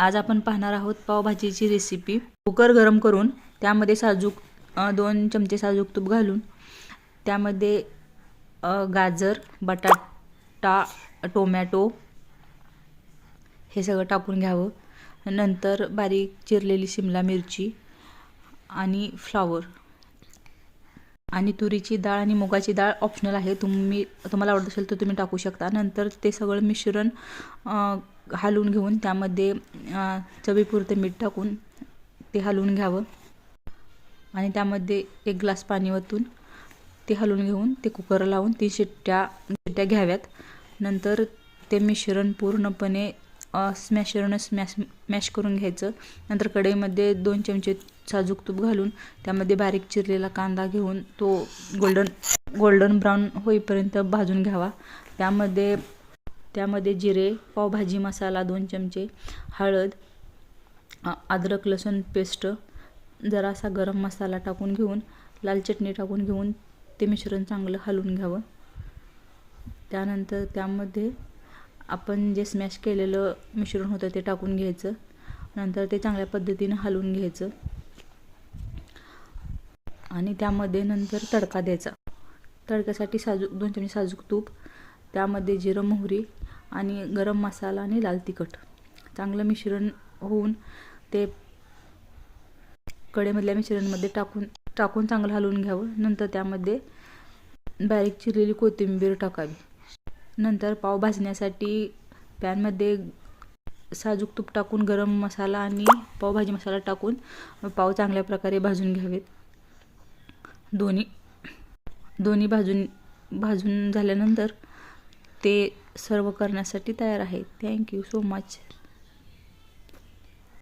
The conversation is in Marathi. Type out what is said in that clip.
आज आपण पाहणार आहोत पावभाजीची रेसिपी कुकर गरम करून त्यामध्ये साजूक दोन चमचे साजूक तूप घालून त्यामध्ये गाजर बटाटा टोमॅटो हे सगळं टाकून घ्यावं. नंतर बारीक चिरलेली शिमला मिरची आणि फ्लावर. आणि तुरीची डाळ आणि मुगाची डाळ ऑप्शनल आहे. तुम्ही तुम्हाला आवडत असेल तर तुम्ही टाकू शकता. नंतर ते सगळं मिश्रण हलवून घेऊन त्यामध्ये चवीपुरते मीठ टाकून ते हलवून घ्यावं. आणि त्यामध्ये एक ग्लास पाणी ओतून ते हलवून घेऊन ते कुकर लावून ती शिट्ट्या शिट्ट्या घ्याव्यात. नंतर ते मिश्रण पूर्णपणे स्मॅशरनं स्मॅश मॅश करून घ्यायचं. नंतर कढईमध्ये दोन चमचे साजूक तूप घालून त्यामध्ये बारीक चिरलेला कांदा घेऊन तो गोल्डन गोल्डन ब्राऊन होईपर्यंत भाजून घ्यावा. त्यामध्ये त्यामध्ये जिरे पावभाजी मसाला दोन चमचे हळद अद्रक लसूण पेस्ट जरासा गरम मसाला टाकून घेऊन लाल चटणी टाकून घेऊन ते मिश्रण चांगलं हलवून घ्यावं. त्यानंतर त्यामध्ये आपण जे स्मॅश केलेलं मिश्रण होतं ते टाकून घ्यायचं. नंतर ते चांगल्या पद्धतीनं हलवून घ्यायचं. आणि त्यामध्ये नंतर तडका द्यायचा. तडक्यासाठी साजूक दोन चमचे साजूक तूप त्यामध्ये जिरं मोहरी आणि गरम मसाला आणि लाल तिखट. चांगलं मिश्रण होऊन ते कडेमधल्या मिश्रणमध्ये टाकून टाकून चांगलं हलवून घ्यावं. नंतर त्यामध्ये बारीक चिरलेली कोथिंबीर टाकावी. नंतर पाव भाजण्यासाठी पॅनमध्ये साजूक तूप टाकून गरम मसाला आणि पावभाजी मसाला टाकून पाव चांगल्या प्रकारे भाजून घ्यावेत. दोन्ही दोन्ही भाजून भाजून झाल्यानंतर ते सर्व करण्यासाठी तयार आहे थँक्यू सो मच